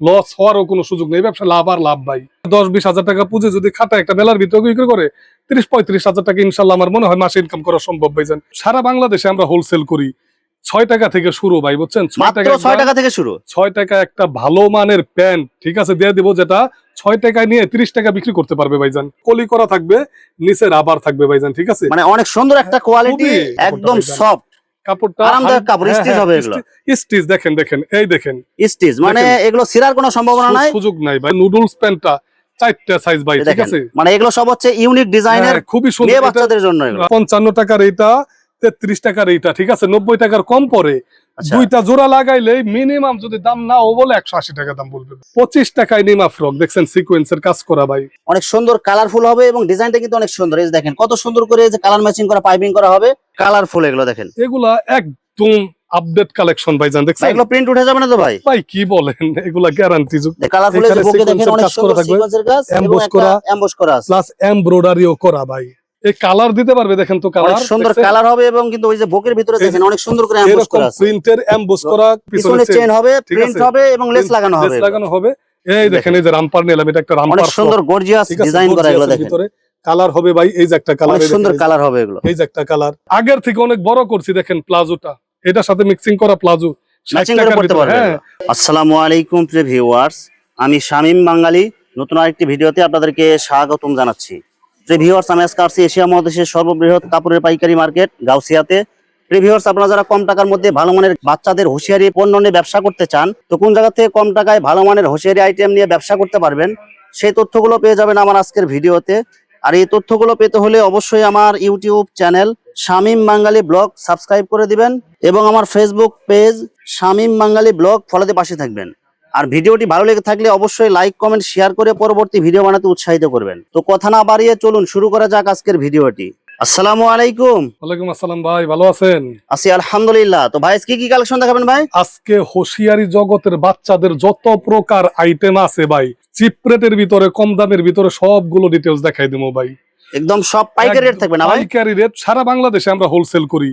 Loss হওয়ারও কোনো সুযোগ নেই। ব্যবসা লাভ আর লাভ ভাই দশ বিশ হাজার টাকা পুঁজি যদি খাতা একটা মেলার ভিতরে বিক্রি করে তিরিশ পঁয়ত্রিশ হাজার টাকা ইনশাল্লাহ আমার মনে হয় মাসে ইনকাম করা সম্ভব ভাইজান সারা বাংলাদেশে আমরা হোলসেল করি। ছয় টাকা থেকে শুরু ভাই বুঝছেন? ছয় টাকা ছয় টাকা থেকে শুরু? ছয় টাকা একটা ভালো মানের প্যান্ট ঠিক আছে দিয়ে দিব যেটা ছয় টাকায় নিয়ে তিরিশ টাকা বিক্রি করতে পারবে ভাইজান কলি করা থাকবে নিচে রাবার থাকবে ভাইজান ঠিক আছে? মানে অনেক সুন্দর একটা কোয়ালিটি একদম কাপড়টা সফট কাপড়টা আরামদায়ক কাপড়, স্টিচ হ্যাঁ, হবে এগুলো। stitch দেখেন দেখেন এই দেখেন। স্টিচ মানে এগুলো সিরার কোনো সম্ভাবনা নাই? সুযোগ নাই ভাই। নুডলস প্যান্টটা চারটা সাইজ ভাই ঠিক আছে? মানে এগুলো সব হচ্ছে ইউনিক ডিজাইনের হ্যাঁ, খুবই সুন্দর। মেয়ে বাচ্চাদের জন্য এগুলো। পঞ্চান্ন টাকার এটা তেত্রিশ টাকার এটা ঠিক আছে? নব্বই টাকার কম পরে। দুইটা জোড়া লাগাইলে মিনিমাম যদি দাম নাও বলে একশো আশি টাকা দাম বলবে। পঁচিশ টাকায় নিমা ফ্রক দেখছেন সিকোয়েন্সের কাজ করা ভাই। অনেক সুন্দর কালারফুল হবে এবং ডিজাইনটা কিন্তু অনেক সুন্দর। এই দেখেন কত সুন্দর করে এই যে কালার ম্যাচিং করা পাইপিং করা হবে। কালারফুল এগুলো দেখেন। এগুলা একদম আপডেট কালেকশন ভাই জান ভাই, দেখছেন? এগুলো প্রিন্ট উঠে যাবে না তো ভাই? ভাই কি বলেন? এগুলা গ্যারান্টি কালারফুল এখানে বুকে দেখেন অনেক সুন্দর করা থাকবে, সিকোয়েন্সের কাজ এবং করা। এমবস করা প্লাস এমব্রয়ডারিও করা ভাই। এই কালার দিতে পারবে দেখেন তো কালার সুন্দর কালার হবে এবং কিন্তু ওই যে বুকের ভিতরে দেখেন অনেক সুন্দর করে এমবস করা আছে। প্রিন্টের এমবোস করা পিছনে চেন হবে প্রিন্ট হবে এবং লেস লাগানো হবে। লেস লাগানো হবে। এই দেখেন এই যে রামপার নিলাম এটা একটা অনেক সুন্দর গর্জিয়াস ডিজাইন করা এগুলো দেখেন। ভিতরে কালার হবে ভাই এই যে একটা কালার সুন্দর কালার হবে এগুলো। এই যে একটা কালার আগের থেকে অনেক বড় করছি দেখেন প্লাজোটা এটার সাথে মিক্সিং করা প্লাজো ম্যাচিং করে পড়তে পারবে হ্যাঁ। আসসালামু আলাইকুম প্রিয় ভিউয়ার্স আমি শামীম বাঙালি। নতুন আরেকটি ভিডিওতে আপনাদেরকে স্বাগতম জানাচ্ছি। প্রিয় ভিউয়ার্স আমি আজকে আসছি এশিয়া মহাদেশের সর্ববৃহৎ কাপড়ের পাইকারি মার্কেট গাউসিয়াতে। প্রিয় আপনারা যারা কম টাকার মধ্যে ভালো মানের বাচ্চাদের হুঁশিয়ারি পণ্য নিয়ে ব্যবসা করতে চান, তো কোন জায়গা থেকে কম টাকায় ভালো মানের হুঁশিয়ারি আইটেম নিয়ে ব্যবসা করতে পারবেন, সেই তথ্যগুলো পেয়ে যাবেন আমার আজকের ভিডিওতে। আর এই তথ্যগুলো পেতে হলে অবশ্যই আমার YouTube channel Shamim Bangali blog subscribe করে দিবেন এবং আমার Facebook page Shamim Bangali blog ফলোতে পাশে থাকবেন। আর ভিডিওটি ভালো লেগে থাকলে অবশ্যই লাইক কমেন্ট শেয়ার করে পরবর্তী ভিডিও বানাতে উৎসাহিত করবেন। তো কথা না বাড়িয়ে চলুন শুরু করা যাক আজকের ভিডিওটি। আসসালামু আলাইকুম। ওয়ালাইকুম আসসালাম ভাই ভালো আছেন? আছি আলহামদুলিল্লাহ। তো ভাই কি কি কালেকশন দেখাবেন ভাই? আজকে হোশিয়ারি জগতের বাচ্চাদের যত প্রকার আইটেম আছে ভাই চিপ রেটের ভিতরে কম দামের ভিতরে সবগুলো ডিটেলস দেখাই দেবো ভাই। একদম সব পাইকারি রেট থাকবে না ভাই? পাইকারি রেট সারা বাংলাদেশে আমরা হোলসেল করি।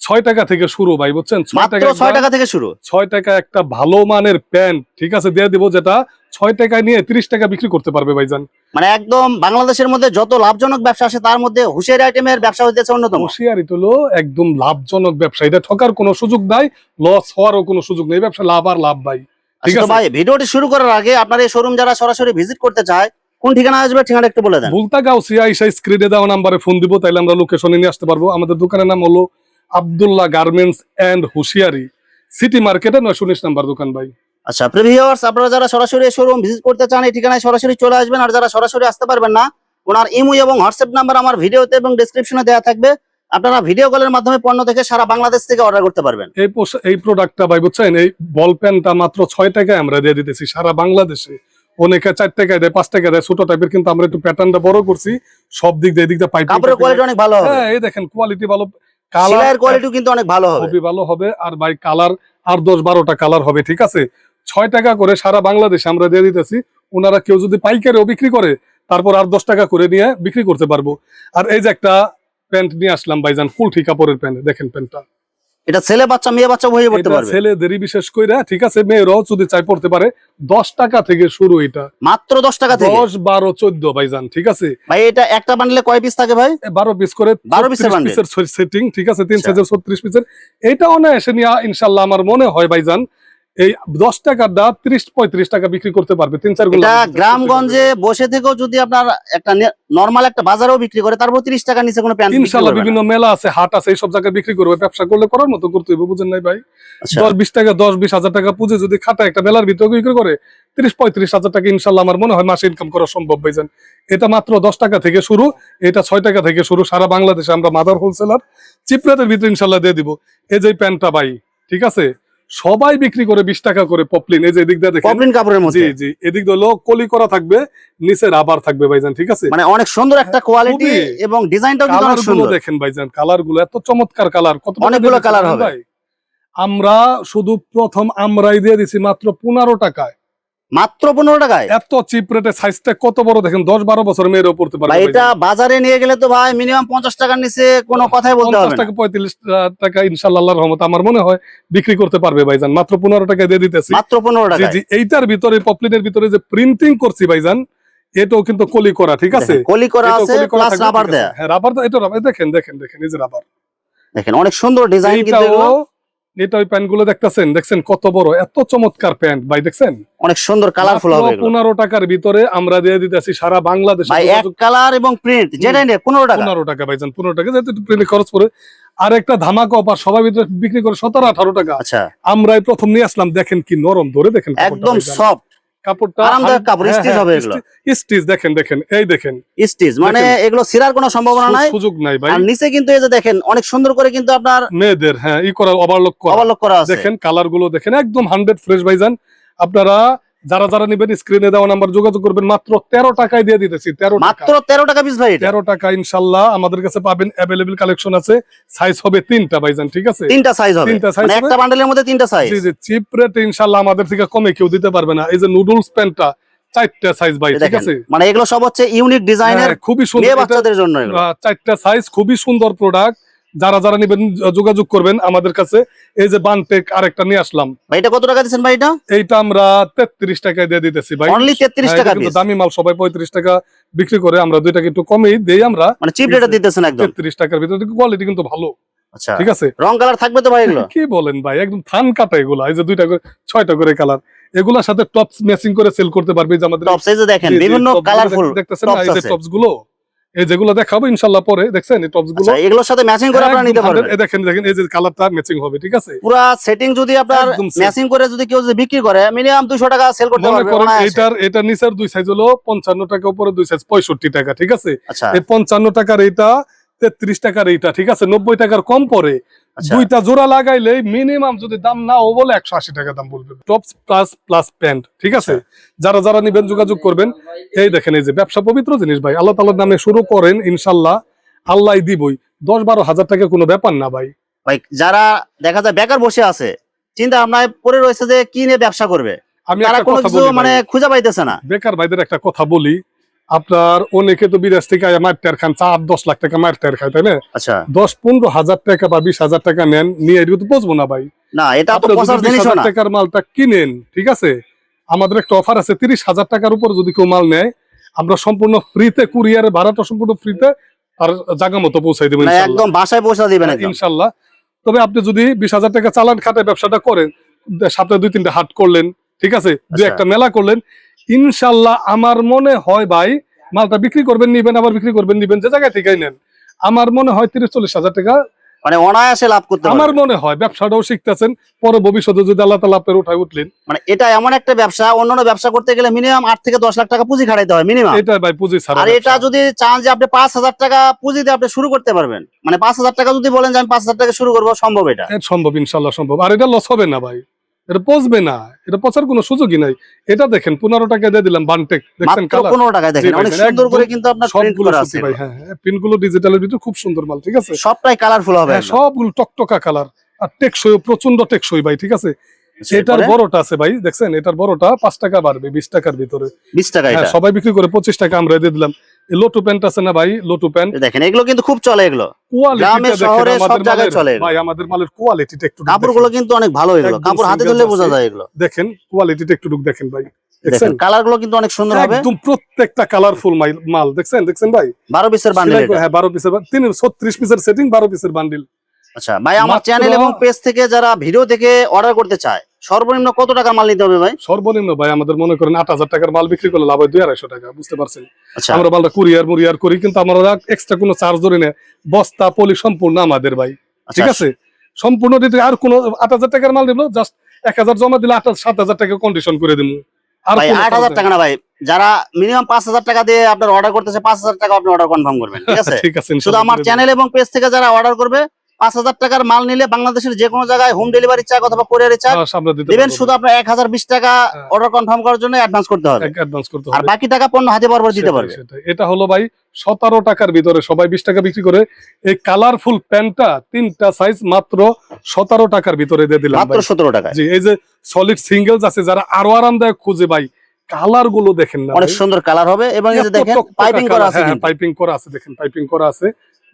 ছয় টাকা থেকে শুরু ভাই বুঝছেন? ছয় টাকা ছয় টাকা থেকে শুরু। ছয় টাকা একটা ভালো মানের প্যান্ট ঠিক আছে? দিয়ে দিব যেটা ছয় টাকা নিয়ে তিরিশ টাকা বিক্রি করতে পারবে ভাইজান। মানে একদম বাংলাদেশের মধ্যে যত লাভজনক ব্যবসা আছে তার মধ্যে হুশিয়ারি আইটেমের ব্যবসা হইতেছে অন্যতম। হুঁশিয়ারি হলো একদম লাভজনক ব্যবসা। এটা ঠকার কোনো সুযোগ নাই লস হওয়ারও কোনো সুযোগ নেই। ব্যবসা লাভ আর লাভ ভাই ঠিক আচ্ছা আছে। ভাই ভিডিওটি শুরু করার আগে আপনার এই শোরুম যারা সরাসরি ভিজিট করতে চায় কোন ঠিকানা আসবে ঠিকানা একটু বলে দেন। ভুলতা গাউসিয়া ইসা স্ক্রিনে দেওয়া নাম্বারে ফোন দিব তাইলে আমরা লোকেশনে নিয়ে আসতে পারব। আমাদের দোকানের নাম হলো Abdullah garments and hosiery. City মার্কেটে নয়শো উনিশ নাম্বার দোকান ভাই। আচ্ছা প্রিভিউয়ার্স আপনারা যারা সরাসরি শোরুম ভিজিট করতে চান এই ঠিকানায় সরাসরি চলে আসবেন। আর যারা সরাসরি আসতে পারবেন না ওনার ইমো এবং হোয়াটসঅ্যাপ নাম্বার আমার ভিডিওতে এবং ডেসক্রিপশনে দেওয়া থাকবে। আপনারা ভিডিও কলের মাধ্যমে পণ্য থেকে সারা বাংলাদেশ থেকে অর্ডার করতে পারবেন। এই এই প্রোডাক্টটা ভাই বুঝছেন? এই বল পেনটা মাত্র ছয় টাকায় আমরা দিয়ে দিতেছি সারা বাংলাদেশে। অনেকে চার টাকায় দেয় পাঁচ টাকা দেয় ছোট টাইপের কিন্তু আমরা একটু প্যাটার্নটা বড় করছি। সব দিক দিয়ে এদিক দিয়ে পাইপ কাপড়ের কোয়ালিটি অনেক ভালো হ্যাঁ এই দেখেন কোয়ালিটি ভালো। সেলাইয়ের কোয়ালিটিও কিন্তু অনেক ভালো হবে। খুবই ভালো হবে। আর ভাই কালার আর দশ বারোটা কালার হবে ঠিক আছে? ছয় টাকা করে সারা বাংলাদেশে আমরা দিয়ে দিতেছি। ওনারা কেউ যদি পাইকারিও বিক্রি করে তারপর আর দশ টাকা করে নিয়ে বিক্রি করতে পারব। আর এই যে একটা প্যান্ট নিয়ে আসলাম ভাইজান ফুল কাপড়ের প্যান্ট দেখেন প্যান্টটা। এটা ছেলে বাচ্চা মেয়ে বাচ্চা উভয়ই পড়তে পারবে। ছেলেদেরই বিশেষ করে ঠিক আছে মেয়েরাও যদি চাই পড়তে পারে দশ টাকা থেকে শুরু এটা। মাত্র দশ টাকা থেকে? 10 12 14 ভাইজান ঠিক আছে? ভাই এটা একটা বান্ডেলে কয় পিস থাকে ভাই? এ বারো পিস করে 12 পিসের বান্ডেল পিসের সেটিং ঠিক আছে তিন আচ্ছা। সাইজের ছত্রিশ পিসের এটা ওনা এসে নিয়া ইনশাল্লাহ আমার মনে হয় ভাইজান এই দশ টাকার দা ত্রিশ পঁয়ত্রিশ টাকা বিক্রি করতে পারবে তিন চার গ্রামগঞ্জে বসে থেকেও যদি আপনার একটা নর্মাল একটা বাজারেও বিক্রি করে তারপর তিরিশ টাকা নিচে কোনো প্যান্ট ইনশাল্লাহ বিভিন্ন মেলা আছে হাট আছে এইসব জায়গায় বিক্রি করবে ব্যবসা করলে করার মতো করতে হবে বুঝেন নাই ভাই? আচ্ছা। দশ বিশ টাকা দশ বিশ হাজার টাকা পুঁজি যদি খাতা একটা মেলার ভিতরে বিক্রি করে ত্রিশ পঁয়ত্রিশ হাজার টাকা ইনশাল্লাহ আমার মনে হয় মাসে ইনকাম করা সম্ভব ভাইজান। এটা মাত্র দশ টাকা থেকে শুরু এটা ছয় টাকা থেকে শুরু সারা বাংলাদেশে আমরা মাদার হোলসেলার চিপরাতের ভিতরে ইনশাল্লাহ দিয়ে দিব। এই যে প্যান্টটা ভাই ঠিক আছে? সবাই বিক্রি করে বিশ টাকা করে পপলিন এই যে এদিক দিয়ে পপলিন কাপড়ের মধ্যে। জি জি এদিক দিয়ে কলি করা থাকবে নিচে রাবার থাকবে ভাইজান ঠিক আছে? মানে অনেক সুন্দর একটা কোয়ালিটি এবং ডিজাইনটাও কিন্তু অনেক সুন্দর। দেখেন ভাইজান কালারগুলো এত চমৎকার কালার কত অনেকগুলো কালার হবে। আমরা শুধু প্রথম আমরাই দিয়ে দিছি মাত্র পনেরো টাকায়। মাত্র পনেরো টাকায়? এত চিপ রেটে সাইজটা কত বড়? দেখেন দশ বারো বছর মেয়েরও পড়তে এটা বাজারে নিয়ে গেলে তো ভাই মিনিমাম পঞ্চাশ টাকার নিচে কোনো কথাই বলতে হবে টাকা পঁয়ত্রিশ টাকা ইনশাল্লাহ রহমত আমার মনে হয় বিক্রি করতে পারবে ভাইজান। মাত্র পনেরো টাকা দিয়ে দিতেছি। মাত্র পনেরো জি টাকায়। জি এইটার ভিতরে পপলিনের ভিতরে যে প্রিন্টিং করছি ভাইজান এটাও কিন্তু কলি করা ঠিক আছে? কলি করা আছে প্লাস রাবার দেয়া। হ্যাঁ রাবার তো এটা রাবার দেখেন দেখেন দেখেন এই যে রাবার দেখেন অনেক সুন্দর ডিজাইন কিন্তু এটা ওই প্যান্টগুলো দেখতেছেন? দেখছেন কত বড়? এত চমৎকার প্যান্ট। ভাই দেখছেন? অনেক সুন্দর কালারফুল হবে এগুলো। পনেরো টাকার ভিতরে আমরা দিয়ে দিতেছি সারা বাংলাদেশে ভাই এক কালার এবং প্রিন্ট পনেরো টাকা। পনেরো টাকা ভাইজান পনেরো টাকা। যেহেতু প্রিন্ট খরচ পড়ে আর একটা ধামাকা অফার সবাই ভিতরে বিক্রি করে সতেরো আঠারো টাকা। আচ্ছা। আমরাই প্রথম নিয়ে আসলাম দেখেন কি নরম ধরে দেখেন একদম সব সফট কাপড়টা আরামদায়ক কাপড়, স্টিচ হ্যাঁ, হবে এগুলো। stitch- stitch দেখেন দেখেন এই দেখেন। স্টিচ মানে এগুলো সিরার কোনো সম্ভাবনা নাই। সুযোগ নাই ভাই। আর নিচে কিন্তু এই যে দেখেন অনেক সুন্দর করে কিন্তু আপনার মেয়েদের হ্যাঁ ই করা ওভারলক করা। ওভারলক করা আছে। দেখেন কালারগুলো দেখেন একদম হান্ড্রেড ফ্রেশ ভাইজান। আপনারা যারা যারা নিবেন স্ক্রিনে দেওয়া নাম্বার যোগাযোগ করবেন মাত্র তেরো টাকায় দিয়ে দিতেছি তেরো মাত্র তেরো টাকা পিস ভাই তেরো টাকা ইনশাল্লাহ আমাদের কাছে পাবেন অ্যাভেলেবেল কালেকশন আছে। সাইজ হবে তিনটা ভাইজান ঠিক আছে? তিনটা সাইজ হবে। তিনটা size মানে। একটা বান্ডেলের মধ্যে তিনটা size G G cheap rate ইনশাল্লাহ আমাদের থেকে কমে কেউ দিতে পারবে না। এই যে নুডলস প্যান্টটা চারটা সাইজ ভাই ঠিক আছে? মানে এগুলো সব হচ্ছে ইউনিক ডিজাইনের হ্যাঁ, খুবই সুন্দর। বাচ্চাদের জন্য এগুলো। চারটা সাইজ খুবই সুন্দর প্রোডাক্ট যারা যারা নিবেন যোগাযোগ করবেন আমাদের কাছে। এই যে বানটেক আরেকটা নিয়ে আসলাম। ভাই এটা কত টাকা দিচ্ছেন ভাই এটা? এইটা আমরা তেত্রিশ টাকায় দিয়ে দিতেছি ভাই। অনলি তেত্রিশ হ্যাঁ, টাকা কিন্তু দামি মাল সবাই পঁয়ত্রিশ টাকা বিক্রি করে আমরা দুই টাকা একটু কমেই দেই আমরা। মানে চিপ রেটে দিতেছেন একদম? তেত্রিশ টাকার ভিতরে কোয়ালিটি কিন্তু ভালো। আচ্ছা। ঠিক আছে? রং কালার থাকবে তো ভাই এগুলো? কি বলেন ভাই একদম থান কাটা এগুলা। এই যে দুইটা করে ছয়টা করে কালার এগুলার সাথে টপস ম্যাচিং করে সেল করতে পারবে যে আমাদের দেখেন বিভিন্ন top গুলো কালারফুল দেখতেছেন এই যে টপসগুলো? এই যেগুলো দেখাবো ইনশাল্লাহ পরে দেখছেন? এই টপসগুলো? আচ্ছা এগুলোর সাথে ম্যাচিং করে আপনারা নিতে পারবেন। এই দেখেন দেখেন এই যে কালারটা ম্যাচিং হবে ঠিক আছে? পুরো সেটিং যদি আপনার ম্যাচিং করে যদি কেউ যদি বিক্রি করে মিনিমাম 200 টাকা সেল করতে পারবে মানে। এটার এটা নিচের দুই সাইজ হলো পঞ্চান্ন টাকা উপরে দুই সাইজ পঁয়ষট্টি টাকা ঠিক আছে? আচ্ছা। এই পঞ্চান্ন টাকার এটা 33 টাকার এইটা ঠিক আছে? নব্বই টাকার কম পরে দুইটা জোড়া লাগাইলে মিনিমাম যদি দাম না ও বলে একশো আশি টাকা দাম বলবে। টপস প্লাস প্লাস প্যান্ট ঠিক আছে? যারা যারা নিবেন যোগাযোগ করবেন। এই দেখেন এই যে ব্যবসা পবিত্র জিনিস ভাই আল্লাহ তালার নামে শুরু করেন ইনশাল্লাহ আল্লাহ দিবই। দশ বারো হাজার টাকা কোনো ব্যাপার না ভাই। ভাই যারা দেখা যায় বেকার বসে আছে চিন্তা ভাবনায় পরে রয়েছে যে কি নিয়ে ব্যবসা করবে? আমি একটা কথা বলি মানে খুঁজে পাইতেছে না। বেকার ভাইদের একটা কথা বলি আপনার অনেকে তো বিদেশ থেকে আয়া মায়ের খান চার দশ লাখ টাকা মায়ের টায়ার খায় তাই না? আচ্ছা। দশ পনেরো হাজার টাকা বা বিশ হাজার টাকা নেন নিয়ে এটুকু তো বুঝব না ভাই। না এটা তো আপনি যদি পচার 20,000 জিনিসও না। টাকার মালটা কিনেন ঠিক আছে? আমাদের একটা অফার আছে তিরিশ হাজার টাকার উপর যদি কেউ মাল নেয় আমরা সম্পূর্ণ ফ্রিতে কুরিয়ারের ভাড়াটা সম্পূর্ণ ফ্রিতে আর জায়গা মতো পৌঁছাই দেবো মানে। একদম বাসায় পৌঁছা দিবেন ইনশাল্লাহ। তবে আপনি যদি বিশ হাজার টাকা চালান খাতে ব্যবসাটা করেন সপ্তাহে দুই তিনটা হাট করলেন ঠিক আছে? দুই আচ্ছা। একটা মেলা করলেন ইনশাল্লাহ আমার মনে হয় ভাই মালটা বিক্রি করবেন নিবেন আবার বিক্রি করবেন নিবেন যে জায়গায় থেকেই নেন। আমার মনে হয় তিরিশ চল্লিশ হাজার টাকা মানে অনায়াসে লাভ করতে আমার মনে হয় ব্যবসাটাও শিখতেছেন পরে ভবিষ্যতে যদি আল্লাহ তালা আপনার উঠায় উঠলেন। মানে এটা এমন একটা ব্যবসা অন্যান্য ব্যবসা করতে গেলে মিনিমাম আট থেকে দশ লাখ টাকা পুঁজি খাটাইতে হয় মিনিমাম এটা ভাই পুঁজি ছাড়া আর এটা যদি চান যে আপনি পাঁচ হাজার টাকা পুঁজি দিয়ে আপনি শুরু করতে পারবেন। মানে পাঁচ হাজার টাকা যদি বলেন যে আমি পাঁচ হাজার টাকা শুরু করব সম্ভব এটা। এটা সম্ভব ইনশাল্লাহ সম্ভব। আর এটা লস হবে না ভাই। এটা পচবে না এটা পচার কোনো সুযোগই নাই। এটা দেখেন পনেরো টাকা দিয়ে দিলাম বানটেক পনেরো দেখেন। অনেক সুন্দর করে কিন্তু আপনার প্রিন্ট করা আছে। ভাই হ্যাঁ হ্যাঁ ডিজিটালের ভিতরে খুব সুন্দর মাল ঠিক আছে? সবটাই কালারফুল হবে হ্যাঁ সবগুলো টকটকা কালার আর টেকসই প্রচণ্ড টেকসই ভাই ঠিক আছে? এটার এটার বড়টা আছে ভাই দেখছেন? এটার বড়টা পাঁচ টাকা বাড়বে বিশ টাকার ভিতরে। বিশ টাকা সবাই বিক্রি করে পঁচিশ টাকা আমরা দিয়ে দিলাম। লোটু প্যান্ট আছে না ভাই? লোটু প্যান্ট দেখেন এগুলো কিন্তু খুব চলে এগুলো। গ্রামে, শহরে সব জায়গায় চলে ভাই আমাদের মালের কোয়ালিটিটা একটু কাপড়গুলো কিন্তু অনেক ভালো এগুলো। কাপড় হাতে ধরলে বোঝা যায় এগুলো। দেখেন কোয়ালিটিটা একটু দেখেন ভাই। দেখেন কালারগুলো কিন্তু অনেক সুন্দর হবে। একদম প্রত্যেকটা কালারফুল মাল। দেখছেন? দেখছেন ভাই? বারো পিসের বান্ডিল হ্যাঁ বারো পিসের তিন ছত্রিশ পিসের সেটিং বারো পিসের বান্ডিল আচ্ছা ভাই আমার চ্যানেল এবং পেজ থেকে যারা ভিডিও দেখে অর্ডার করতে চায় সর্বনিম্ন কত টাকা মাল নিতে হবে ভাই? সর্বনিম্ন ভাই আমাদের মনে করেন আট হাজার টাকার মাল বিক্রি করলে লাভ হয় দুই আড়াইশো টাকা বুঝতে পারছেন? আচ্ছা। আমরা মালটা কুরিয়ার মুরিয়ার করি কিন্তু আমরা এক্সট্রা কোনো চার্জ ধরে নেই বস্তা পলি সম্পূর্ণ আমাদের ভাই। ঠিক আচ্ছা, আছে? সম্পূর্ণ দিতে আর কোনো আট হাজার টাকার মাল দিব জাস্ট এক হাজার জমা দিলে আট সাত হাজার টাকা কন্ডিশন করে দিব আর আট হাজার টাকা না ভাই। যারা মিনিমাম পাঁচ হাজার টাকা দিয়ে আপনার অর্ডার করতেছে পাঁচ হাজার টাকা আপনি অর্ডার কনফার্ম করবেন ঠিক আছে? ঠিক আছে শুধু আমার চ্যানেল এবং পেজ থেকে যারা অর্ডার করবে পাঁচ হাজার টাকার মাল নিলে বাংলাদেশের যে কোনো জায়গায় হোম ডেলিভারি চাক অথবা কোরিয়ারি হ্যাঁ, দিতে দিবেন। শুধু আপনার এক হাজার বিশ টাকা হ্যাঁ। অর্ডার কনফার্ম করার জন্য অ্যাডভান্স করতে হবে। আর বাকি টাকা পণ্য হাতে বরাবর দিতে পারবে। এটা হলো ভাই সতেরো টাকার ভিতরে সবাই বিশ টাকা বিক্রি করে। এই কালারফুল প্যান্টটা তিনটা সাইজ মাত্র সতেরো টাকার ভিতরে দিয়ে দিলাম মাত্র সতেরো টাকা জি এই যে সলিড সিঙ্গেলস আছে যারা আরও আরামদায়ক খুঁজে ভাই কালারগুলো দেখেন না অনেক সুন্দর কালার হবে এবং এই যে দেখেন পাইপিং করা আছে পাইপিং করা আছে দেখেন পাইপিং করা আছে।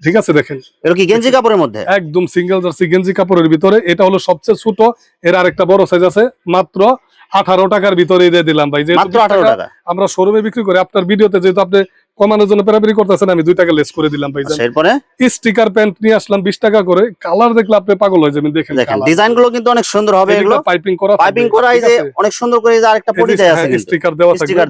ঠিক আছে দেখেন। এটা কি গেঞ্জি কাপড়ের মধ্যে? একদম সিঙ্গেল জার্সি গেঞ্জি কাপড়ের ভিতরে। এটা হলো সবচেয়ে ছোট এর আরেকটা বড় সাইজ আছে মাত্র আঠারো টাকার ভিতরে দিয়ে দিলাম ভাই। যেহেতু আমরা শোরুমে বিক্রি করি। আপনার ভিডিওতে যেহেতু আপনি কমানোর জন্য পেরাপেরি করতেছেন আমি দুই টাকা লেস করে দিলাম ভাই আচ্ছা, এরপরে? স্টিকার প্যান্ট নিয়ে আসলাম বিশ টাকা করে। কালার দেখলে আপনি পাগল হয়ে যাবেন দেখেন ডিজাইনগুলো কিন্তু অনেক সুন্দর হবে এগুলো। পাইপিং করা পাইপিং করা এই যে অনেক সুন্দর করে যে আরেকটা পটি দেয়া আছে স্টিকার দেওয়া থাকবে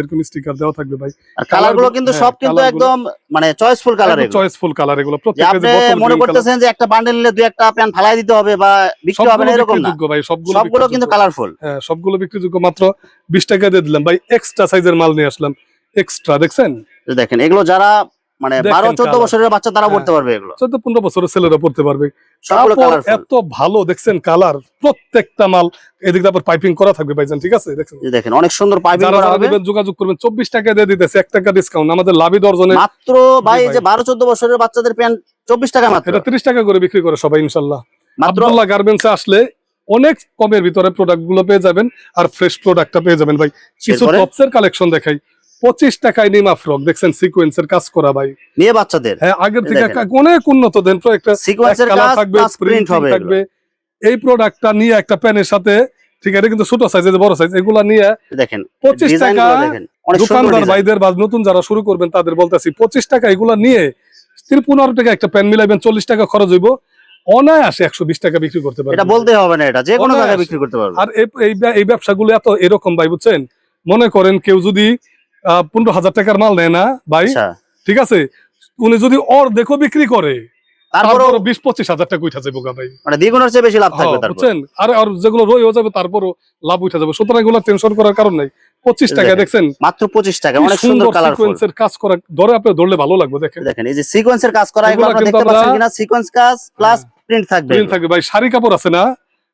এরকম স্টিকার দেওয়া থাকবে ভাই। আর কালারগুলো কিন্তু হ্যাঁ, সব কিন্তু একদম মানে চয়েসফুল কালার এগুলো। চয়েসফুল কালার এগুলো। প্রত্যেকটা আপনি মনে করতেছেন যে একটা বান্ডেল নিলে দুই একটা প্যান্ট ফালাই দিতে হবে বা বিক্রি হবে না এরকম না। ভাই সবগুলো সবগুলো কিন্তু কালারফুল হ্যাঁ সবগুলো বিক্রিযোগ্য মাত্র বিশ টাকা দিয়ে দিলাম। ভাই এক্সট্রা সাইজের মাল নিয়ে আসলাম। এক্সট্রা দেখছেন? দেখেন এগুলো যারা মানে বারো চোদ্দ বছরের বাচ্চা তারা হ্যাঁ। পড়তে পারবে এগুলো। চোদ্দ পনেরো বছরের ছেলেরা পড়তে পারবে। এত ভালো দেখছেন কালার প্রত্যেকটা মাল এদিকে আবার পাইপিং করা থাকবে ভাইজান ঠিক আছে? দেখছেন? দেখেন অনেক সুন্দর পাইপিং করা হবে। যোগাযোগ করবেন চব্বিশ টাকা দিয়ে দিতেছে এক টাকা ডিসকাউন্ট আমাদের লাভই দর্জনে মাত্র ভাই যে ভাই। বারো চোদ্দ বছরের বাচ্চাদের প্যান্ট চব্বিশ টাকা মাত্র। এটা তিরিশ টাকা করে বিক্রি করে সবাই ইনশাল্লাহ। মাত্র আব্দুল্লাহ গার্মেন্টসে আসলে অনেক কমের ভিতরে প্রোডাক্টগুলো পেয়ে যাবেন আর ফ্রেশ প্রোডাক্টটা পেয়ে যাবেন ভাই। কিছু? টপসের কালেকশন দেখাই। পঁচিশ টাকায় নিমা ফ্রক দেখছেন সিকোয়েন্সের কাজ করা ভাই। মেয়ে বাচ্চাদের। হ্যাঁ আগের থেকে অনেক উন্নত দেন একটা সিকোয়েন্সের কাজ থাকবে প্রিন্ট প্রিন্ট থাকবে। এই প্রোডাক্টটা নিয়ে একটা প্যানের সাথে ঠিক আছে কিন্তু ছোট সাইজ বড় সাইজ এগুলা নিয়ে দেখেন পঁচিশ টাকা দোকানদার ভাইদের বা নতুন যারা শুরু করবেন তাদের বলতেছি পঁচিশ টাকা এগুলা নিয়ে পনেরো টাকা একটা প্যান মিলাইবেন চল্লিশ টাকা খরচ হইব। অনায়াসে একশো বিশ টাকা বিক্রি করতে এটা পারবেন বলতে হবে না এটা যে কোনো জায়গায় বিক্রি করতে পারবে আর এই- এই ব্য- এই ব্যবসাগুলো এত এরকম ভাই বুঝছেন? মনে করেন কেউ যদি পনেরো হাজার টাকার মাল নেয় না ভাই। আচ্ছা। ঠিক আছে? উনি যদি অর দেখো বিক্রি করে তারপরও বিশ পঁচিশ হাজার টাকা উঠা যাবে ভাই। মানে দ্বিগুণের চেয়ে বেশি লাভ থাকবে হ্যাঁ, বুঝছেন? আর আর যেগুলো রয়ে যাবে তারপরও লাভ উঠে যাবে। সুতরাং এগুলো টেনশন করার কারণ নাই। পঁচিশ টাকা দেখছেন? মাত্র পঁচিশ টাকা অনেক সুন্দর সিকোয়েন্সের কাজ করা ধরে আপনি ধরলে ভালো লাগবে দেখেন। দেখেন এই যে সিকোয়েন্সের কাজ করা এগুলো এগুলো আপনারা দেখতে পাচ্ছেন কিনা? সিকোয়েন্স কাজ প্লাস প্রিন্ট থাকবে। প্রিন্ট থাকবে। ভাই শাড়ি কাপড় আছে না?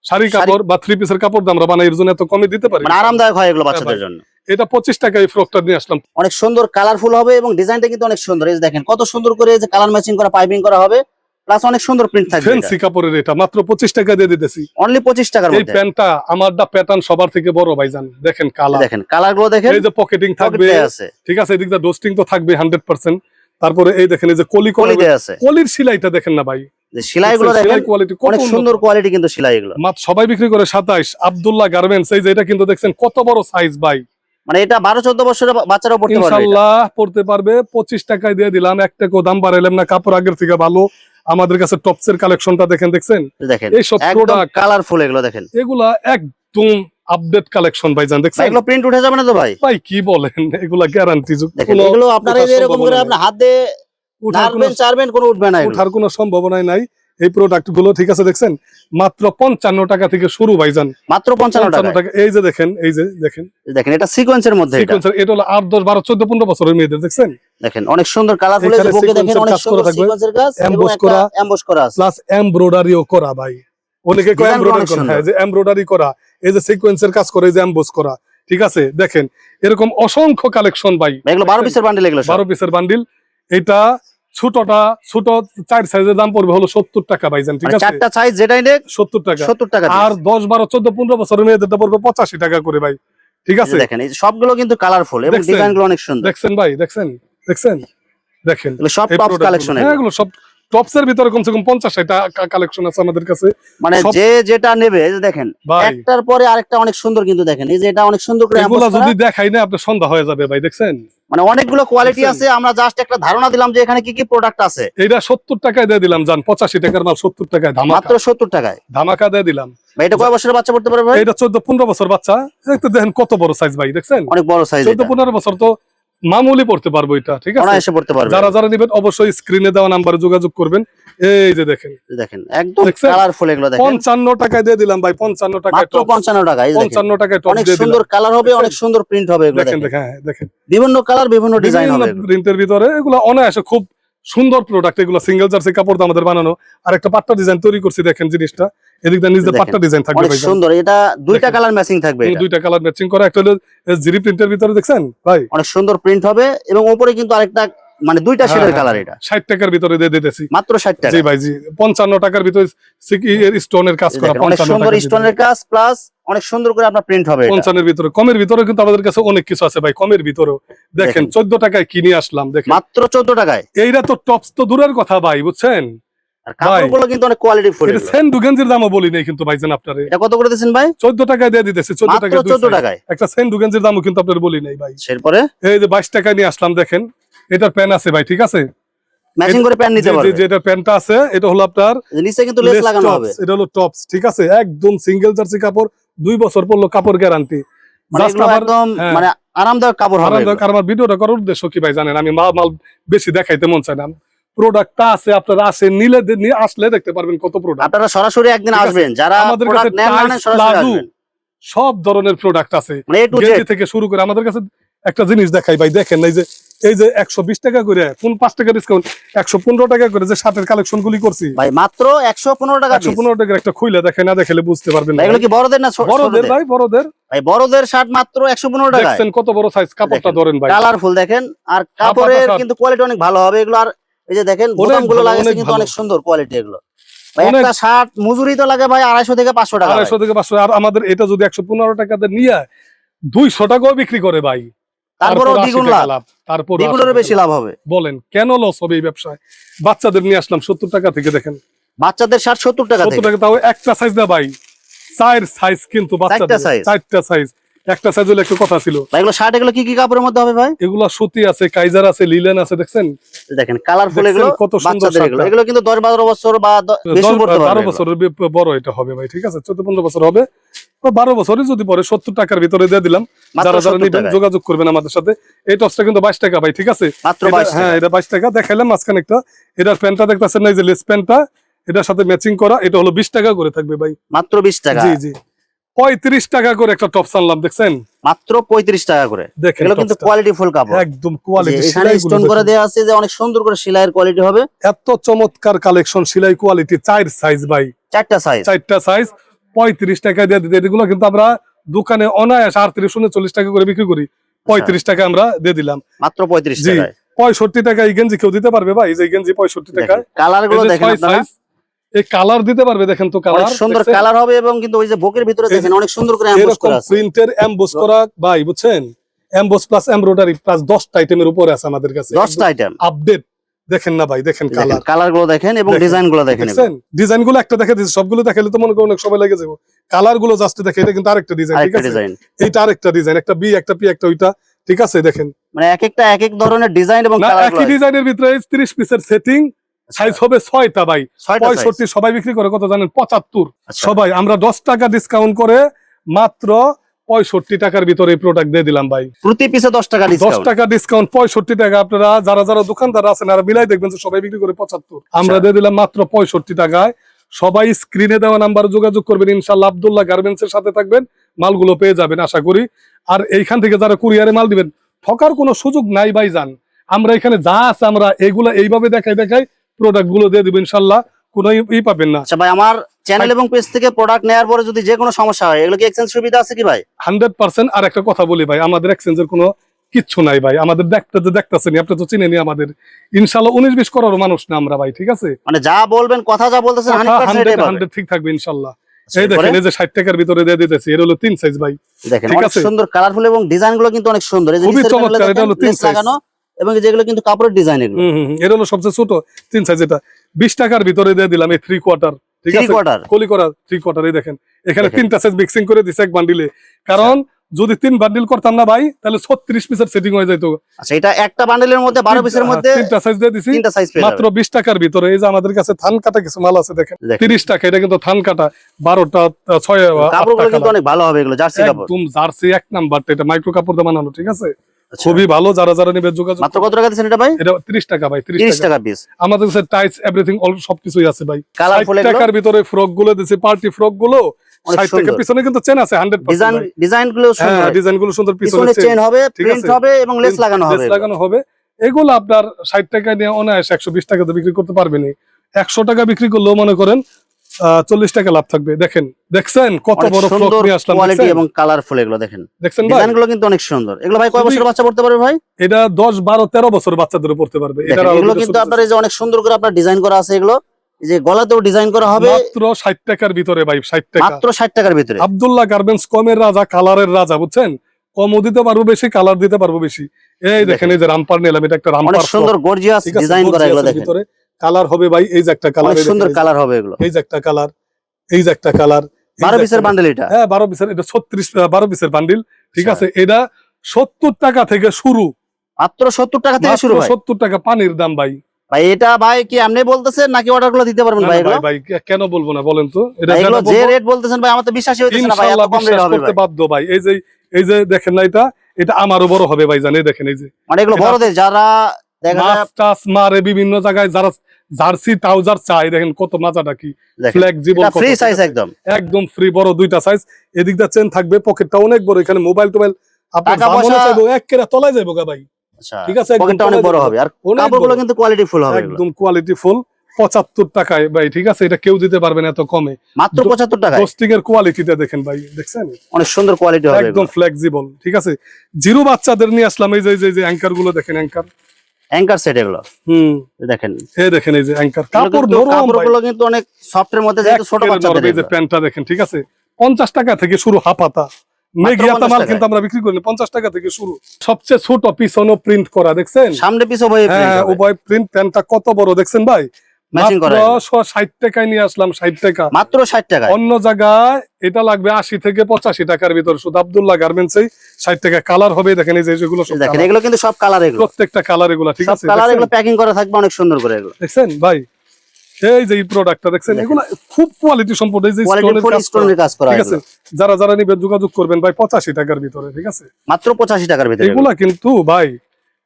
শাড়ি কাপড় বা থ্রি পিসের কাপড় আমরা বানাই এর জন্য এত কমে দিতে পারি। মানে আরামদায়ক হয় এগুলো বাচ্চাদের জন্য। এটা পঁচিশ টাকা এই ফ্রকটা নিয়ে আসলাম। অনেক সুন্দর কালারফুল হবে এবং ডিজাইনটা কিন্তু অনেক সুন্দর। এই দেখেন কত সুন্দর করে এই যে কালার ম্যাচিং করা পাইপিং করা হবে। প্লাস অনেক সুন্দর প্রিন্ট থাকবে ফেন্সি কাপড়ের এটা মাত্র পঁচিশ টাকা দিয়ে দিতেছি। অনলি পঁচিশ টাকার এই প্যান্টটা আমারটা প্যাটার্ন সবার থেকে বড় ভাইজান দেখেন কালার দেখেন কালারগুলো দেখেন। এই যে পকেটিং থাকবে। ঠিক আছে ডোস্টিং তো থাকবে হান্ড্রেড পার্সেন্ট তারপরে এই দেখেন এই যে কলি কলি আছে। কলির সিলাইটা দেখেন না ভাই। যে গুলো দেখেন কোয়ালিটি অনেক সুন্দর কোয়ালিটি কিন্তু মাত্র সবাই বিক্রি করে সাতাইশ আব্দুল্লাহ গার্মেন্টস এই যে এটা কিন্তু দেখছেন কত বড় সাইজ ভাই। মানে এটা বারো চোদ্দ বছরের বা- বাচ্চারাও পড়তে পারবে। ইনশাল্লাহ পড়তে পারবে। পঁচিশ টাকায় দিয়ে দিলাম। এক টাকাও দাম বাড়াইলাম না কাপড় আগের থেকে ভালো। আমাদের কাছে টপসের কালেকশনটা দেখেন দেখছেন? দেখেন এইসব প্রোডাক্ট কালারফুল এগুলো দেখেন। এগুলা একদম আপডেট কালেকশন ভাই জান দেখছেন? এগুলো প্রিন্ট উঠে যাবে না তো ভাই? ভাই কি বলেন? এগুলা গ্যারান্টি এগুলো আপনারা এরকম করে হাত উঠার কোনো চাড়বেন কোনো উঠবে না উঠার কোনো সম্ভাবনাই নাই। এই প্রোডাক্টগুলো ঠিক আছে দেখছেন? মাত্র পঞ্চান্ন টাকা থেকে শুরু ভাইজান। মাত্র পঞ্চান্ন টাকা। এই যে দেখেন এই যে দেখেন। দেখেন এটা সিকোয়েন্সের মধ্যে এটা। এটা হলো আট দশ বারো চোদ্দ পনেরো বছরের মেয়েদের দেখছেন? দেখেন অনেক সুন্দর দেখেন অনেক করা সুন্দর থাকবে, সিকোয়েন্সের কাজ এবং করা। এমবস করা প্লাস এমব্রয়ডারিও করা ভাই। অনেকে Design এমব্রয়ডারি করা। হ্যাঁ যে এমব্রয়ডারি করা এই যে সিকোয়েন্সের কাজ করে এই যে এমবোস করা। ঠিক আছে? দেখেন এরকম অসংখ্য কালেকশন ভাই। ভাই, এগুলো বারো পিসের বান্ডিল এগুলো বারো পিসের বান্ডিল এটা ছোটটা ছোট চার সাইজের দাম পড়বে হলো সত্তর টাকা ভাইজান ঠিক আছে? চারটা সাইজ যেটাই সত্তর টাকা। সত্তর টাকা আর দশ বারো চোদ্দ পনেরো বছরের মেয়েদেরটা পড়বে পঁচাশি টাকা করে ভাই ঠিক আছে? দেখেন এই সবগুলো কিন্তু কালারফুল এবং ডিজাইনগুলো অনেক সুন্দর। দেখছেন ভাই দেখছেন? দেখছেন? দেখেন। সব টপ কালেকশন হ্যাঁ এগুলো সব টপস এর ভিতরে কমসে কম পঞ্চাশ ষাটটা কালেকশন আছে আমাদের কাছে। মানে যে যেটা নেবে দেখেন একটার পরে আরেকটা অনেক সুন্দর কিন্তু দেখেন এই যে এটা অনেক সুন্দর করে এগুলা। যদি দেখাই না আপনার সন্ধ্যা হয়ে যাবে ভাই দেখছেন? মানে অনেকগুলো কোয়ালিটি আছে আমরা জাস্ট একটা ধারণা দিলাম যে এখানে কি কি প্রোডাক্ট আছে। এটা সত্তর টাকায় দিয়ে দিলাম জান পঁচাশি টাকার মাল সত্তর টাকায় ধামাকা। মাত্র সত্তর টাকায়? ধামাকা দিয়ে দিলাম। ভাই এটা কয় বছরের বাচ্চা পড়তে পারবে এটা চোদ্দ পনেরো বছর বাচ্চা। একটু দেখেন কত বড় সাইজ ভাই দেখছেন? অনেক বড় সাইজ চোদ্দ পনেরো বছর তো মামুলি পড়তে পারব এটা ঠিক আছে? অনায়াসে পড়তে পারবে। যারা যারা নিবেন অবশ্যই স্ক্রিনে দেওয়া নাম্বারে যোগাযোগ করবেন। এই যে দেখেন। দেখেন একদম কালারফুল এগুলো দেখেন। পঞ্চান্ন টাকায় দিয়ে দিলাম ভাই পঞ্চান্ন টাকায় মাত্র টপ পঞ্চান্ন টাকা এই দেখেন। পঞ্চান্ন টাকায় টপ অনেক সুন্দর কালার হবে অনেক সুন্দর প্রিন্ট হবে এগুলো দেখেন দেখেন। দেখেন বিভিন্ন কালার বিভিন্ন ডিজাইন হবে। প্রিন্টের ভিতরে এগুলো অনায়াসে খুব সুন্দর প্রোডাক্ট এগুলো সিঙ্গেল জার্সি কাপড় দিয়ে আমাদের বানানো। আর একটা পাট্টা ডিজাইন তৈরি করছি দেখেন জিনিসটা। এদিক দিয়ে নিজে পাট্টা ডিজাইন থাকবে ভাই। সুন্দর এটা দুইটা কালার ম্যাচিং থাকবে। দুইটা কালার ম্যাচিং করা একটা হলো জিরি প্রিন্টের ভিতরে দেখছেন? ভাই। অনেক সুন্দর প্রিন্ট হবে এবং উপরে কিন্তু আরেকটা মানে দুইটা হ্যাঁ, শেডের হ্যাঁ, কালার এটা। ষাট টাকার ভিতরে দিয়ে দিতেছি। মাত্র ষাট টাকা। জি ভাই জি। পঞ্চান্ন টাকার ভিতরে স্টোনের কাজ করা দেখেন, অনেক সুন্দর স্টোনের কাজ প্লাস অনেক সুন্দর করে আপনার প্রিন্ট হবে এটা। পঞ্চান্নের ভিতরে কমের ভিতরে কিন্তু আমাদের কাছে অনেক কিছু আছে ভাই কমের ভিতরেও। দেখেন দেখেন। চোদ্দ টাকায় কিনে আসলাম দেখেন। মাত্র চোদ্দ টাকায়। এইটা তো টপস তো দূরের কথা ভাই বুঝছেন? আর কাপড়গুলো কিন্তু অনেক কোয়ালিটি ফুল এটা সেন্ডু গেঞ্জির দামও বলি নাই কিন্তু ভাইজান আপনারে। এটা কত করে দিচ্ছেন ভাই? চোদ্দ টাকায় দিয়ে দিতেছি চোদ্দ মাত্র টাকায় দুই চোদ্দ size। টাকায়। একটা সেন্ডু গেঞ্জির দামও কিন্তু আপনার বলি নাই ভাই। এরপরে? এই যে বাইশ টাকায় নিয়ে আসলাম দেখেন। এটার প্যান আছে ভাই ঠিক আছে? ম্যাচিং করে প্যান্ট নিতে পারবে। যেটা প্যান্টটা আছে এটা হলো আপনার যে নিচে কিন্তু লেস লাগানো হবে। এটা হলো টপস ঠিক আছে? একদম সিঙ্গেল জার্সি কাপড় দুই বছর পড়ল কাপড় গ্যারান্টি মানে জাস্ট এগুলো আমার একদম আরামদায়ক কাপড় হবে আরামদায়ক আমার ভিডিওটা করার উদ্দেশ্য কি ভাই জানেন? আমি মাল মাল বেশি দেখাইতে মন চাই না। প্রোডাক্টটা আছে আপনারা আসেন নিলে আসলে দেখতে পারবেন কত প্রোডাক্ট আপনারা সরাসরি একদিন আসবেন। যারা আমাদের কাছে সব ধরনের প্রোডাক্ট আছে। মানে থেকে শুরু করে আমাদের কাছে একটা জিনিস দেখাই ভাই দেখেন এই যে এই যে একশো বিশ টাকা করে কোন পাঁচ টাকা ডিসকাউন্ট একশো পনেরো টাকা করে যে শার্টের কালেকশন গুলি করছি। ভাই মাত্র একশো পনেরো টাকা একশো পনেরো টাকা একটা খুইলে দেখে না দেখলে বুঝতে পারবেন না এগুলো কি বড়দের না বড়দের ভাই বড়দের। ভাই বড়দের শার্ট মাত্র একশো পনেরো টাকা দেখছেন কত বড় সাইজ কাপড়টা ধরেন ভাই। কালারফুল দেখেন। আর কাপড়ের কিন্তু কোয়ালিটি অনেক ভালো হবে। এগুলো আর এই যে দেখেন বোতামগুলো লাগাইছে কিন্তু অনেক সুন্দর কোয়ালিটি এগুলো। একটা শার্ট মজুরি তো লাগে ভাই আড়াইশো থেকে পাঁচশো টাকা আড়াইশো থেকে পাঁচশো। আর আমাদের এটা যদি একশো পনেরো টাকাতে নিয়ে দুইশো টাকাও বিক্রি করে ভাই। তারপরেও দ্বিগুণ লাভ। তারপর দ্বিগুণেরও বেশি লাভ। হবে। বলেন কেন লস হবে এই ব্যবসায়? বাচ্চাদের নিয়ে আসলাম সত্তর টাকা থেকে দেখেন। বাচ্চাদের শার্ট সত্তর টাকা সত্তর টাকা তাও একটা সাইজ না ভাই। চার সাইজ কিন্তু বাচ্চাদের। চারটা সাইজ একটা সাইজ হলে একটু কথা ছিল। এগুলো শার্ট এগুলো কি কি কাপড়ের মধ্যে হবে ভাই? এগুলা সুতি আছে কাইজার আছে লিলেন আছে দেখছেন? দেখেন কালারফুল এগুলো কত সুন্দর এগুলো। এগুলো কিন্তু দশ বারো বছর বা বেশি পড়তে পারবে এগুলো। বছরের বড় এটা হবে ভাই ঠিক আছে? চোদ্দ পনেরো বছর হবে। বারো বছরে যদি পরে সত্তর টাকার ভিতরে দিয়ে দিলাম যারা যারা 70 নিবেন যোগাযোগ করবেন আমাদের সাথে। এই টপসটা কিন্তু বাইশ টাকা ভাই ঠিক আছে? হ্যাঁ। এটা বাইশ টাকা। দেখাইলাম মাঝখানে একটা। এটার প্যান্টটা দেখতেছেন না যে লেস প্যান্টটা। এটার সাথে ম্যাচিং করা। এটা হলো বিশ টাকা করে থাকবে ভাই। মাত্র বিশ টাকা। জি জি। পঁয়ত্রিশ টাকা করে একটা টপস আনলাম দেখছেন? মাত্র পঁয়ত্রিশ টাকা করে। দেখেন এগুলো কিন্তু কোয়ালিটি ফুল কাপড়। একদম কোয়ালিটি স্টোন করে দেওয়া আছে যে অনেক সুন্দর করে সেলাইয়ের কোয়ালিটি হবে। এত চমৎকার কালেকশন সেলাই কোয়ালিটি চার সাইজ ভাই। চারটা সাইজ চারটা সাইজ পঁয়ত্রিশ টাকা দিয়ে দিতে। এগুলো কিন্তু আমরা দোকানে অনায়াস আটত্রিশ উনচল্লিশ টাকা করে বিক্রি করি। পঁয়ত্রিশ টাকা আমরা দিয়ে দিলাম। মাত্র পঁয়ত্রিশ জি পঁয়ষট্টি টাকা এই গেঞ্জি কেউ দিতে পারবে ভাই? এই যে গেঞ্জি পঁয়ষট্টি টাকা কালারগুলো এই কালার দিতে পারবে দেখেন তো কালার। সুন্দর কালার হবে এবং কিন্তু ওই যে বুকের ভিতরে দেখেন অনেক সুন্দর করে এমবোস করা আছে। প্রিন্টের এমবোস করা ভাই বুঝছেন? এমবোস প্লাস এমব্রয়ডারি প্লাস দশটা আইটেমের উপরে আছে আমাদের কাছে। দশটা আইটেম আপডেট দেখেন না ভাই দেখেন কালার কালারগুলো দেখেন এবং ডিজাইনগুলো দেখেন ডিজাইনগুলো একটা দেখে দিচ্ছি সবগুলো দেখালে তো মনে করো অনেক সময় লেগে যাব। কালারগুলো জাস্ট দেখে এটা কিন্তু আরেকটা ডিজাইন ঠিক আছে? এইটা আরেকটা ডিজাইন একটা বি একটা পি একটা ওইটা ঠিক আছে? দেখেন। মানে এক একটা এক এক ধরনের ডিজাইন এবং কালার একই ডিজাইনের ভিতরে তিরিশ পিসের সেটিং সাইজ হবে ছয়টা ভাই। পঁয়ষট্টি সবাই বিক্রি করে কত জানেন? পঁচাত্তর। আচ্ছা। সবাই আমরা দশ টাকা ডিসকাউন্ট করে মাত্র পঁয়ষট্টি টাকার ভিতরে এই প্রোডাক্ট দিয়ে দিলাম ভাই। প্রতি পিসে দশ টাকা দশ টাকা ডিসকাউন্ট পঁয়ষট্টি টাকা আপনারা যারা যারা দোকানদার আছেন আর মিলাই দেখবেন যে সবাই বিক্রি করে পঁচাত্তর। আমরা দিয়ে দিলাম মাত্র পঁয়ষট্টি টাকায়। সবাই স্ক্রিনে দেওয়া নাম্বার যোগাযোগ করবেন ইনশাল্লাহ আবদুল্লাহ গার্মেন্টস এর সাথে থাকবেন মালগুলো পেয়ে যাবেন আশা করি। আর এইখান থেকে যারা কুরিয়ারে মাল দিবেন ঠকার কোনো সুযোগ নাই ভাই যান আমরা এখানে যা আছে আমরা এগুলা এইভাবে দেখাই দেখাই প্রোডাক্টগুলো দিয়ে দিবেন ইনশাল্লাহ কোনো ই- ই পাবেন না। আচ্ছা ভাই আমার চ্যানেল এবং পেজ থেকে প্রোডাক্ট নেওয়ার পরে যদি যে কোনো সমস্যা হয় এগুলো কি এক্সচেঞ্জ সুবিধা আছে কি ভাই? হান্ড্রেড পার্সেন্ট আর একটা কথা বলি ভাই আমাদের এক্সচেঞ্জের কোনো কিচ্ছু নাই ভাই। আমাদের দেখতে যে দেখতেছেন আপনি তো চিনেনি আমাদের। ইনশাল্লাহ উনিশ বিশ করারও মানুষ না আমরা ভাই ঠিক আছে? মানে যা বলবেন কথা যা বলতেছেন হান্ড্রেড হান্ড্রেড পার্সেন্ট হান্ড্রেড ঠিক থাকবে ইনশাল্লাহ। আচ্ছা, এই দেখেন এই যে ষাট টাকার ভিতরে দিয়ে দিতেছি এর হলো তিন সাইজ ভাই। দেখেন ঠিক অনেক আছে। সুন্দর কালারফুল এবং ডিজাইনগুলো কিন্তু অনেক সুন্দর। এই যে খুবই চমৎকার, এটা হলো তিন। লাগানো এবং যেগুলো কিন্তু কাপড়ের ডিজাইন এগুলো হম হম হম, এর হলো সবচেয়ে ছোট তিন সাইজ এটা। বিশ টাকার ভিতরে দিয়ে দিলাম এই থ্রি কোয়ার্টার ঠিক আছে? কলি করা থ্রি কোয়ার্টার এই দেখেন। এখানে তিনটা সাইজ মিক্সিং করে দিছে এক বান্ডিলে কারণ যদি তিন বান্ডিল করতাম না ভাই তাহলে ছত্রিশ পিসের সেটিং হয়ে যেত আচ্ছা এটা একটা বান্ডেলের মধ্যে বারো পিসের মধ্যে তিনটা সাইজ দিয়ে দিছি। তিনটা সাইজ মাত্র যাবেন বিশ টাকার ভিতরে। এই যে আমাদের কাছে থান কাটা কিছু মাল আছে দেখেন। দেখেন। তিরিশ টাকা এটা কিন্তু থান কাটা। কাপড়গুলো কিন্তু অনেক ভালো হবে এগুলো জার্সি কাপড়। একদম জার্সি এক এটা মাইক্রো কাপড় দিয়ে বানানো ঠিক আছে। খুবই ভালো যারা যারা নেবে যোগাযোগ মাত্র কত টাকা দিচ্ছেন এটা ভাই? এটা তিরিশ টাকা ভাই তিরিশ তিরিশ টাকা। টাকা পিস আমাদের কাছে টাইস এভরিথিং অল সবকিছুই আছে ভাই। কালারফুল 60 টাকার ভিতরে ফ্রকগুলো দিছে পার্টি ফ্রকগুলো। পিছনে কিন্তু চেন আছে ডিজাইন ডিজাইনগুলো সুন্দর। হ্যাঁ ডিজাইনগুলো সুন্দর পিছনে চেন চেন হবে প্রিন্ট হবে এবং লেস লাগানো হবে। লেস লাগানো হবে। এগুলো আপনার ষাট টাকা নিয়ে অনায়াস একশো বিশ টাকাতে বিক্রি করতে পারবেন একশো টাকা বিক্রি করলেও মনে করেন চল্লিশ টাকা লাভ থাকবে। দেখেন দেখছেন কত বড় ফ্রক নিয়ে আসলাম কোয়ালিটি এবং কালারফুল এগুলো দেখেন। দেখছেন ডিজাইনগুলো কিন্তু অনেক সুন্দর। এগুলো ভাই কয় বছর বাচ্চা পড়তে পারবে ভাই? এটা দশ বারো তেরো বছর বাচ্চাদের পড়তে পারবে। আরও এগুলো কিন্তু আপনার এই যে অনেক সুন্দর করে আপনার ডিজাইন করা আছে এগুলো। এই যে গলাতেও ডিজাইন করা হবে। মাত্র ষাট টাকার ভিতরে ভাই ষাট টাকা। মাত্র ষাট টাকার ভিতরে। আবদুল্লাহ গার্মেন্টস কমের রাজা কালারের রাজা বুঝছেন? কমও দিতে পারব বেশি কালার দিতে পারব বেশি। এই দেখেন এই যে রামপার নিলাম এটা একটা অনেক রামপার সুন্দর গর্জিয়াস ডিজাইন করা এগুলো দেখেন। ভিতরে। কালার হবে ভাই এই যে একটা কালার সুন্দর কালার হবে এগুলো। এই যে একটা কালার এই যে একটা কালার বারো পিসের বান্ডেল এটা? হ্যাঁ বারো পিসের এটা ছত্রিশ বারো পিসের বান্ডিল ঠিক আচ্ছা। আছে? এটা সত্তর টাকা থেকে শুরু। মাত্র সত্তর টাকা থেকে শুরু ভাই? সত্তর টাকা পানির দাম ভাই। ভাই এটা ভাই কি আপনি বলতেছেন নাকি অর্ডারগুলো দিতে পারবেন ভাই ভাই কেন বলব না বলেন তো? এটা যে রেট বলতেছেন ভাই আমার তো বিশ্বাসই হইতেছে না ভাই এত কম রেট হবে করতে বাধ্য ভাই। এই যে এই যে দেখেন না এটা এটা আমারও বড় হবে ভাই জানেন দেখেন এই যে। মানে এগুলো এটা- বড়দের যারা দেখা যায় মাছ মারে বিভিন্ন জায়গায় যারা জার্সি ট্রাউজার চাই দেখেন কত মাজাটা কি ফ্লেক্সিবল ফ্রি সাইজ একদম। একদম ফ্রি বড় দুইটা সাইজ এদিকটা চেন থাকবে পকেটটা অনেক বড় এখানে মোবাইল টোবাইল আপনার টাকা যা মনে চাইব এক কেরা তলায় যাব গা ভাই। আচ্ছা ঠিক আছে পকেটটা অনেক বড় হবে। আর কাপড়গুলো কিন্তু কোয়ালিটি ফুল হবে একদম কোয়ালিটি ফুল পঁচাত্তর টাকায় ভাই ঠিক আছে? এটা কেউ দিতে পারবে না এত কমে। মাত্র পঁচাত্তর টাকায়? পোস্টিং এর কোয়ালিটিটা দেখেন ভাই দেখছেন? অনেক সুন্দর কোয়ালিটি হবে একদম ফ্লেক্সিবল ঠিক আছে? জিরো বাচ্চাদের নিয়ে আসলাম এই যে এই যে- এই যে অ্যাঙ্কারগুলো দেখেন অ্যাঙ্কার অ্যাঙ্কার সেট এগুলো। হুম। দেখেন। এই দেখেন এই যে অ্যাঙ্কার কাপড় কাপড়গুলো কিন্তু অনেক সফটের মধ্যে যেহেতু ছোট বাচ্চাদের এই যে প্যান্টটা দেখেন ঠিক আছে? পঞ্চাশ টাকা থেকে শুরু হাফাতা। মেঘিয়াতা মাল কিন্তু আমরা বিক্রি করি টাকা থেকে শুরু। সবচেয়ে ছোট পিছনও প্রিন্ট করা দেখছেন? সামনে পিছু ভাই হ্যাঁ উভয় প্রিন্ট প্যান্টটা কত বড় দেখছেন ভাই? টাকায় নিয়ে আসলাম টাকা। মাত্র অন্য জায়গায় এটা লাগবে আশি থেকে পঁচাশি টাকার ভিতর। শুধু আবদুল্লাহ গার্মেন্টস ষাট টাকা কালার হবে দেখেন এই যেগুলো দেখেন এগুলো কিন্তু সব কালার এগুলো। প্রত্যেকটা কালার এগুলা ঠিক আছে? কালার এগুলো প্যাকিং করা থাকবে অনেক সুন্দর করে এগুলো। দেখছেন? ভাই এই যে প্রোডাক্টটা দেখছেন? দেখেন। খুব কোয়ালিটি সম্পূর্ণ এই যে কাজ করা। স্টোনের কাজ করা ঠিক আছে? যারা যারা নিবে যোগাযোগ করবেন ভাই পঁচাশি টাকার ভিতরে ঠিক আছে? মাত্র পঁচাশি টাকার ভিতরে এগুলো। এগুলা। কিন্তু ভাই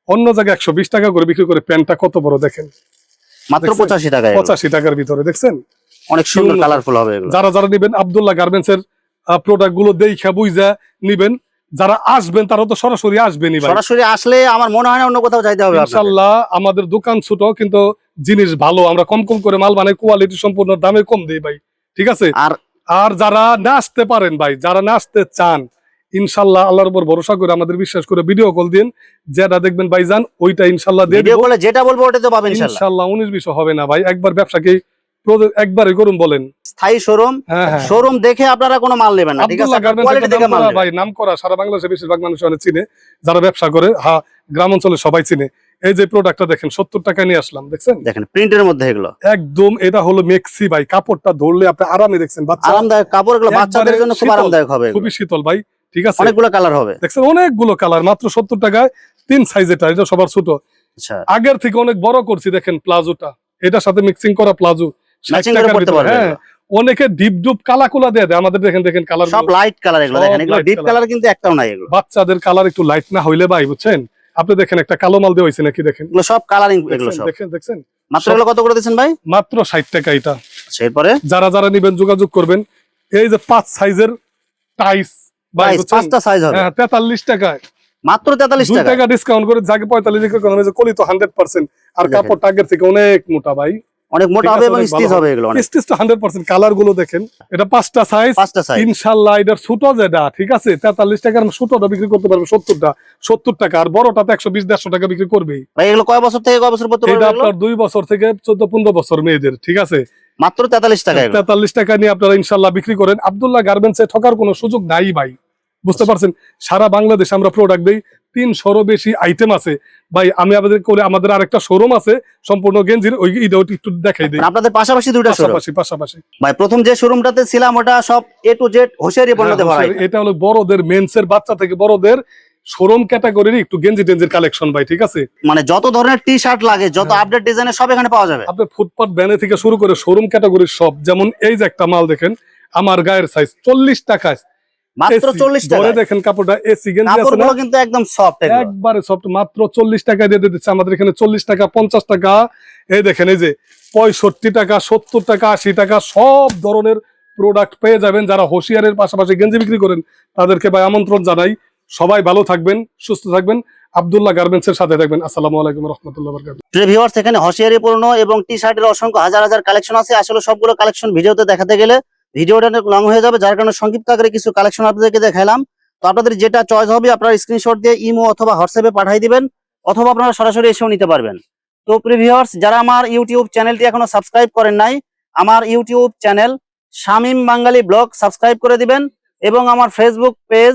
অন্য জায়গায় একশো বিশ টাকা করে বিক্রি করে প্যান্টটা কত বড় দেখেন? মাত্র পঁচাশি টাকায় পঁচাশি টাকার ভিতরে দেখছেন? অনেক সুন্দর। কালারফুল হবে যারা যারা নিবেন আবদুল্লাহ গার্মেন্টস এর প্রোডাক্টগুলো দেখা বুঝা নিবেন। যারা আসবেন তারা তো সরাসরি আসবেনই সরাসরি আসলে আমার মনে হয় না অন্য কোথাও যাইতে হবে। ইনশাল্লাহ আমাদের দোকান ছোট কিন্তু জিনিস ভালো। আমরা কম কম করে মাল বানাই কোয়ালিটি সম্পূর্ণ দামে কম দিই ভাই। ঠিক আছে? আর আর যারা না আসতে পারেন ভাই যারা না আসতে চান ইনশাল্লাহ আল্লাহর উপর ভরসা করে আমাদের বিশ্বাস করে ভিডিও কল দিন। যেটা দেখবেন ভাই যান ওইটা ইনশাল্লাহ দিয়ে ভিডিও যেটা বলব ওটা তো পাবেন ইনশাল্লাহ। ইনশাল্লাহ উনিশ বিশ হবে না ভাই একবার ব্যবসাকে একবারই করুন বলেন। স্থায়ী শোরুম হ্যাঁ হ্যাঁ। শোরুম দেখে আপনারা কোনো মাল নেবেন না ঠিক আছে? কোয়ালিটি দেখে মাল ভাই নাম করা সারা বাংলাদেশে বেশিরভাগ মানুষ অনেক চিনে যারা ব্যবসা করে হ্যাঁ গ্রাম অঞ্চলে সবাই চিনে। এই যে প্রোডাক্টটা দেখেন সত্তর টাকা নিয়ে আসলাম দেখছেন? দেখেন প্রিন্টের মধ্যে এগুলো। একদম এটা হলো মেক্সি ভাই কাপড়টা ধরলে আপনি আরামে দেখছেন আরামদায়ক কাপড় এগুলো বাচ্চাদের জন্য খুব আরামদায়ক হবে খুবই শীতল ভাই। ঠিক আছে? অনেকগুলো কালার হবে। দেখছেন অনেকগুলো কালার মাত্র সত্তর টাকায় তিন সাইজ এটা এটা সবার ছোট। আচ্ছা। আগের থেকে অনেক বড় করছি দেখেন প্লাজোটা। এটার সাথে মিক্সিং করা প্লাজো। হ্যাঁ। অনেকে ডিপ ডুপ কালা কোলা দেয় আমাদের দেখেন দেখেন কালার সব লাইট কালার এগুলো দেখেন এগুলো ডিপ কালার কিন্তু একটাও নাই এগুলো। বাচ্চাদের কালার একটু লাইট না হইলে ভাই বুঝছেন? আপনি দেখেন একটা কালো মাল দিয়ে হয়েছে নাকি দেখেন। এগুলো সব কালারিং এগুলো সব। দেখেন দেখছেন? মাত্র এগুলো কত করে ভাই? মাত্র ষাট টাকা এটা। আচ্ছা, এরপরে? যারা যারা নিবেন যোগাযোগ করবেন। এই যে পাঁচ সাইজের টাইস? পাঁচটা সাইজ হবে। হ্যাঁ টাকায়। মাত্র দুই টাকা টাকা ডিসকাউন্ট করে যাকে পঁয়তাল্লিশ টাকা করে আমি কলি তো হান্ড্রেড পার্সেন্ট আর দেখেন। কাপড়টা থেকে অনেক মোটা ভাই। অনেক মোটা হবে এবং স্টিচ হবে এগুলো অনেক। স্টিচ তো হান্ড্রেড পার্সেন্ট কালারগুলো দেখেন। এটা পাঁচটা সাইজ পাঁচটা সাইজ ইনশাল্লাহ এটার ছোট যেটা ঠিক আছে? তেতাল্লিশ টাকার ছোটটা বিক্রি করতে পারবে সত্তরটা সত্তর টাকা। আর বড়টা তো একশো বিশ দেড়শো টাকা বিক্রি করবেই। ভাই এগুলো কয় বছর থেকে কয় বছর পর্যন্ত এটা আপনার দুই বছর থেকে চোদ্দ পনেরো বছর মেয়েদের ঠিক আছে? মাত্র তেতাল্লিশ টাকা তেতাল্লিশ টাকা নিয়ে আপনারা ইনশাল্লাহ বিক্রি করেন। আবদুল্লাহ গার্মেন্টসে ঠকার কোনো সুযোগ নাই ভাই। বুঝতে পারছেন? সারা বাংলাদেশ আমরা প্রোডাক্ট দিই তিনশোরও বেশি আইটেম আছে। ভাই আমি আমাদের করে আমাদের আরেকটা শোরুম আছে সম্পূর্ণ গেঞ্জির ওই একটু দেখাই দিই। মানে আপনাদের পাশাপাশি দুইটা শোরুম পাশাপাশি পাশাপাশি। ভাই প্রথম যে শোরুমটাতে ছিলাম ওটা সব এ টু জেড হোশিয়ারি পণ্যতে ভরা এটা হলো বড়দের মেন্সের বাচ্চা থেকে বড়দের শোরুম ক্যাটাগরির একটু গেঞ্জি টেঞ্জির কালেকশন ভাই ঠিক আছে? মানে যত ধরনের টি শার্ট লাগে যত হ্যাঁ। আপডেট ডিজাইনের সব এখানে পাওয়া যাবে। আপনার ফুটপাথ ব্যানে থেকে শুরু করে শোরুম ক্যাটাগরির সব যেমন এই যে একটা মাল দেখেন আমার গায়ের সাইজ চল্লিশ টাকায় মাত্র টাকা দেখেন কাপড়টা এসি গেঞ্জি আছে না? কিন্তু একদম সফট একবারে সফট মাত্র চল্লিশ টাকা দিয়ে দিচ্ছে। আমাদের এখানে চল্লিশ টাকা পঞ্চাশ টাকা। এই দেখেন এই যে পঁয়ষট্টি টাকা সত্তর টাকা আশি টাকা সব ধরনের প্রোডাক্ট পেয়ে যাবেন। যারা হোশিয়ারের পাশাপাশি গেঞ্জি বিক্রি করেন তাদেরকে ভাই আমন্ত্রণ জানাই। সবাই ভালো থাকবেন, সুস্থ থাকবেন। আবদুল্লাহ গার্মেন্টস এর সাথে থাকবেন। আসসালামু আলাইকুম রহমতুল্লাহ প্রিয় ভিউয়ার্স এখানে হসিয়ারি পূর্ণ এবং টি শার্টের অসংখ্য হাজার হাজার কালেকশন আছে। আসলে সবগুলো কালেকশন ভিডিওতে দেখাতে গেলে ভিডিওটা অনেক লং হয়ে যাবে, যার কারণে সংক্ষিপ্ত আকারে কিছু কালেকশন আপনাদেরকে দেখালাম তো আপনাদের যেটা চয়েস হবে, আপনারা স্ক্রিনশট দিয়ে ইমো অথবা হোয়াটসঅ্যাপে পাঠিয়ে দিবেন, অথবা আপনারা সরাসরি এসেও নিতে পারবেন। তো প্রিভিউয়ার্স যারা আমার ইউটিউব চ্যানেলটি এখনও সাবস্ক্রাইব করেন নাই, আমার YouTube channel Shamim Bangali blog subscribe করে দিবেন এবং আমার Facebook page